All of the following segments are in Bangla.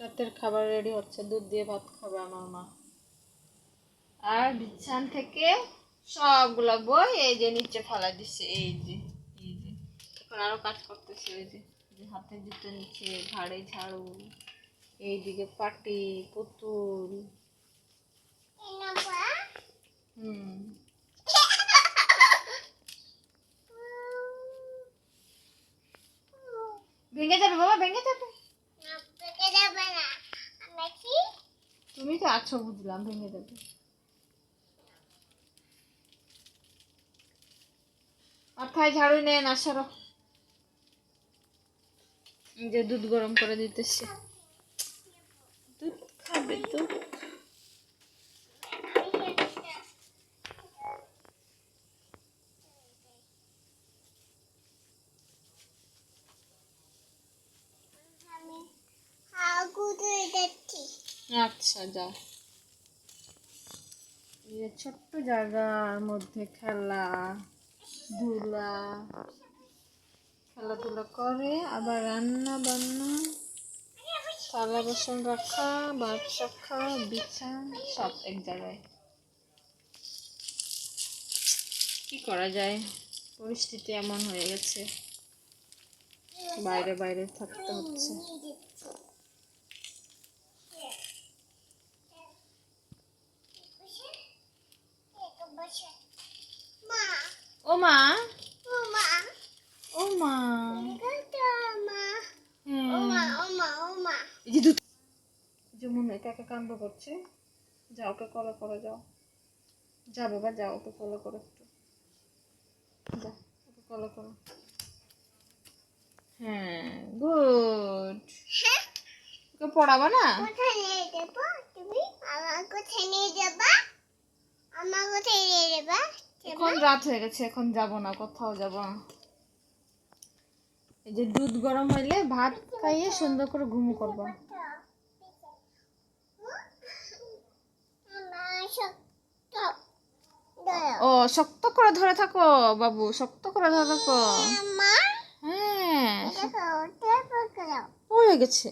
রাতের খাবার রেডি হচ্ছে। দুধ দিয়ে ভাত খাবে আমার মা। আর বিছান থেকে সবগুলো বই এই যে নিচে ফেলা দিচ্ছে এই যে এই যে। এখন আরও কাজ করতেছে ওই যে হাতে জুতো নিচে, ঘাড়ে ঝাড়ু, এইদিকে পাটি, পুতুল। ভেঙে যাবে বাবা, ভেঙে যাবে। তুমি তো আছো বুঝলাম ভেঙে দেবে। মাথায় ঝাড়ু নেন আসারো যে দুধ গরম করে দিতেছে। দুধ খাবে দুধ আচ্ছা এই ছোট্ট জায়গার মধ্যে খেলা, ধুলা, খেলাধুলা করে, আবার রান্না বান্না, থালা, বাসন রাখা, ভাত রাখা বিছা সব এক জায়গায়। কি করা যায়? পরিস্থিতি এমন হয়ে গেছে। বাইরে বাইরে থাকতে হচ্ছে। ও মা ও মা হ্যাঁ এই যে যেমন কাণ্ড করছে। যাও ওকে কলে করে যাও। যা বাবা যাও ওকে কলে করো একটু। যা ওকে কলে করো। হ্যাঁ গুড। ওকে পড়াবা না? এখন রাত হয়ে গেছে এখন যাব না কোথাও যাব না। এই যে দুধ গরম হইলে ভাত খাইয়ে সুন্দর করে ঘুম করব। ও শক্ত করে ধরে থাকো বাবু শক্ত করে ধরে থাকো। হ্যাঁ পড়ে গেছে।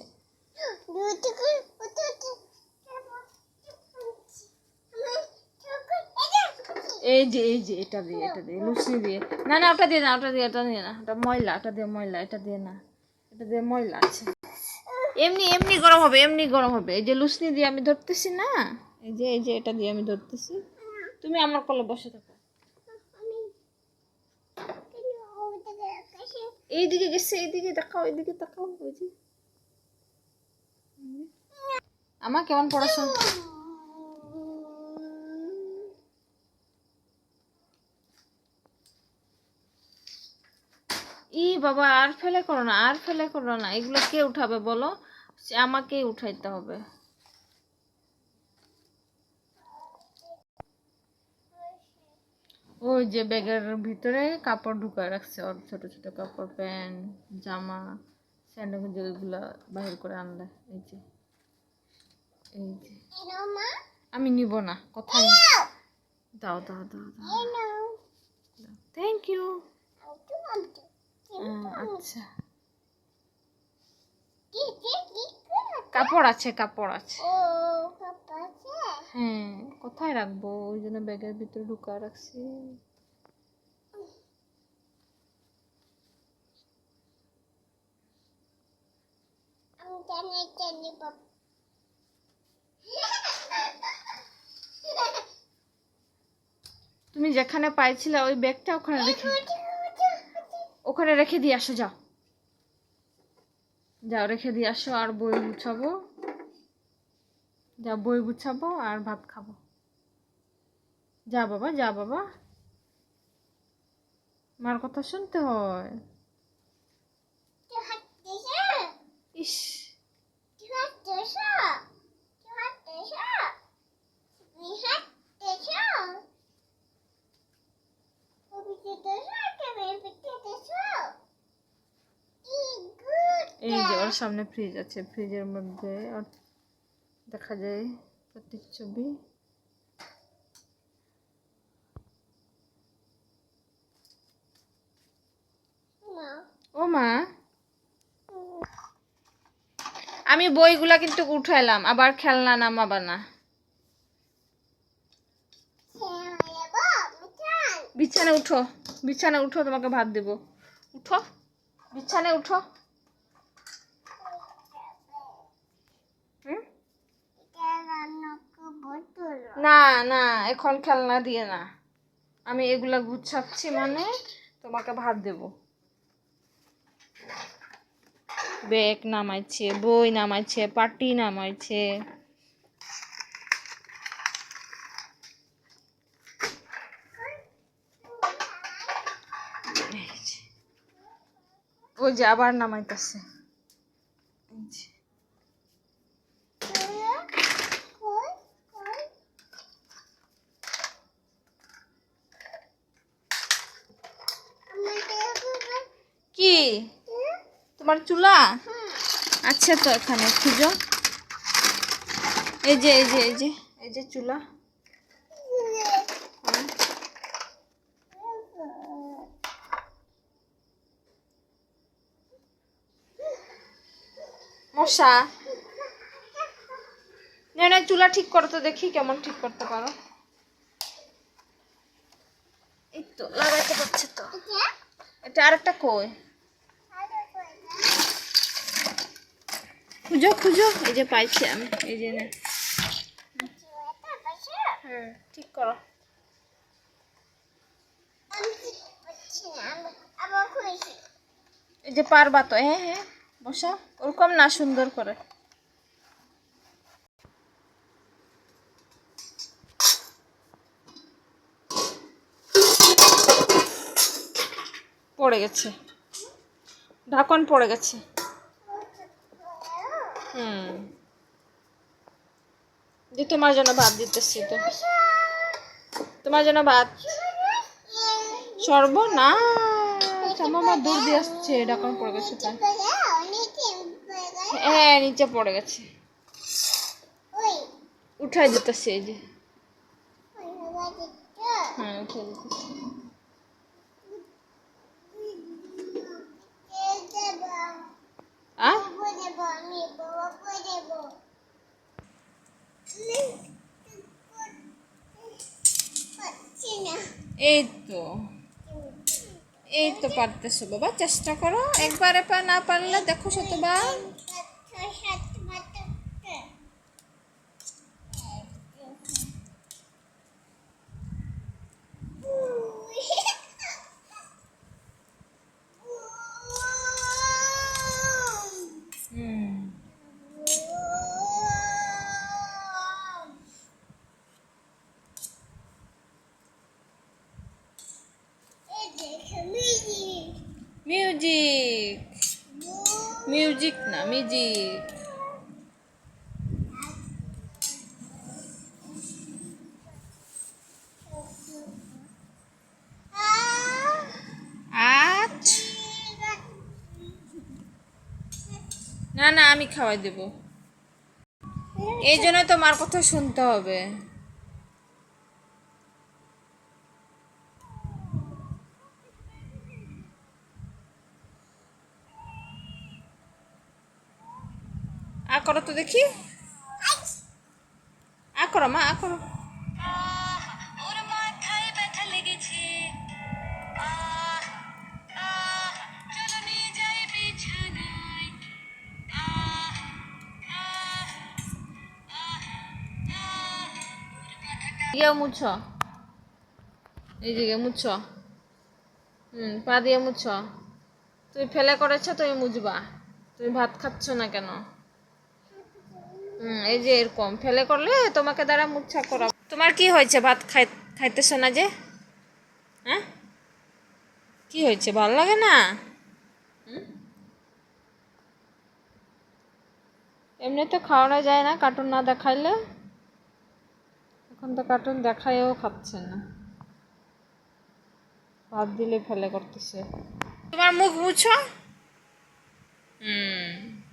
এই যে এই যে, এটা দিয়ে এটা দিয়ে, লুচি দিয়ে। না না, ওটা দিয়ে না, ওটা দিয়ে ওটা দিয়ে না। ওটা ময়লা, ওটা দিয়ে ময়লা, এটা দিয়ে না। এটা দিয়ে ময়লা আছে। এমনি এমনি গরম হবে, এমনি গরম হবে। এই যে লুচনি দিয়ে আমি ধরতেছি না, এই যে এই যে, এটা দিয়ে আমি ধরতেছি। তুমি আমার কোলে বসে থাকো। এইদিকে গেছে, এইদিকে তাকাও এইদিকে তাকাও, ওই যে। আমার কেমন পড়াশোনা বাবা আর ফেলে করো না আর ফেলে করো না। এগুলো কে উঠাবে বলো? আমাকেই উঠাইতে হবে। ওই যে ব্যাগের ভিতরে কাপড় ঢুকায় রাখছে ওর ছোট ছোট কাপড় প্যান্ট জামা স্যান্ডেল যেগুলো বাহির করে আনলে। এই যে এই যে। আমি নিব না কোথায়? দাও দাও দাও দাও। থ্যাংক ইউ আচ্ছা। কাপড় আছে কাপড় আছে। হ্যাঁ কোথায় রাখব? ওই জন্য ব্যাগের ভিতরে ঢুকা রাখছি। তুমি যেখানে পাইছিলে ওই ব্যাগটা ওখানে রেখে ওখানে রেখে দিয়ে আসো, যাও। যাও, রেখে দিয়ে আসো, আর বই গুছাবো। যা বই গুছাবো আর ভাত খাব। যা বাবা যা বাবা। মার কথা শুনতে হয়। ইস। এই যে ওর সামনে ফ্রিজ আছে। ফ্রিজের মধ্যে দেখা যায় প্রত্যেক ছবি। ও মা। আমি বইগুলা কিন্তু উঠাইলাম, আবার খেলনা নামাবা না। বিছানে উঠো বিছানে উঠো, তোমাকে ভাত দেব। উঠো, বিছানে উঠো হুম? না না, এখন খেলনা দিয়ে না। আমি এগুলা গুছাচ্ছি মানে তোমাকে ভাত দেব। ব্যাগ নামাইছে, বই নামাইছে, পাটি নামাইছে। ওই যে আবার নামাইতেছে এই যে। কি? তোমার চুলা? আচ্ছা তো এখানে খুঁজো এই যে এই যে এই যে এই যে চুলা। মশা? না না, চুলা ঠিক করো তো, দেখি কেমন ঠিক করতে পারো। এই তো, লাগাইতে পারছে তো। এটা আরেকটা কই? খুঁজো খুঁজো। এই যে পাইছি আমি, এই যে না। হ্যাঁ ঠিক করো। এই যে পারবা তো হ্যাঁ হ্যাঁ বসা। ওরকম না সুন্দর করে। পড়ে গেছে। ঢাকন পড়ে গেছে। হুম। যে তোমার জন্য ভাত দিতেছি তো। তোমার জন্য ভাত। সর্বনা আমার দূর দিয়ে আসছে ঢাকন পড়ে গেছে তাই হ্যাঁ নিচে পড়ে গেছে। উঠাই দিতেছি এই যে। হ্যাঁ উঠাই দিতেছি। এই তো এই তো পারতেছো বাবা চেষ্টা করো। একবার এবার না পারলে দেখো শতবার হুম মিউজিক মিউজিক না মিউজিক না না আমি খাওয়াই দেব। এই জন্য তোমার কথা শুনতে হবে। করো তো দেখি। আ করো মা, আ করো। মুছ। মুছ। হুম, পা দিয়ে মুছ। তুমি ফেলে করেছ, তুমি মুছবা। তুমি ভাত খাচ্ছ না কেন? এই যে এরকম। ফেলে করলে তোমাকে দ্বারা মুচ্ছা করা। তোমার কি হয়েছে ভাত খাই খাইতেছ না যে? হ্যাঁ? কি হয়েছে? ভালো লাগে না? এমনি তো খাওয়ানো যায় না কার্টুন না দেখাইলে। এখন তো কার্টুন দেখায়ও খাচ্ছে না। ভাত দিলে ফেলে করতেছে। তোমার মুখ মুছো? হুম।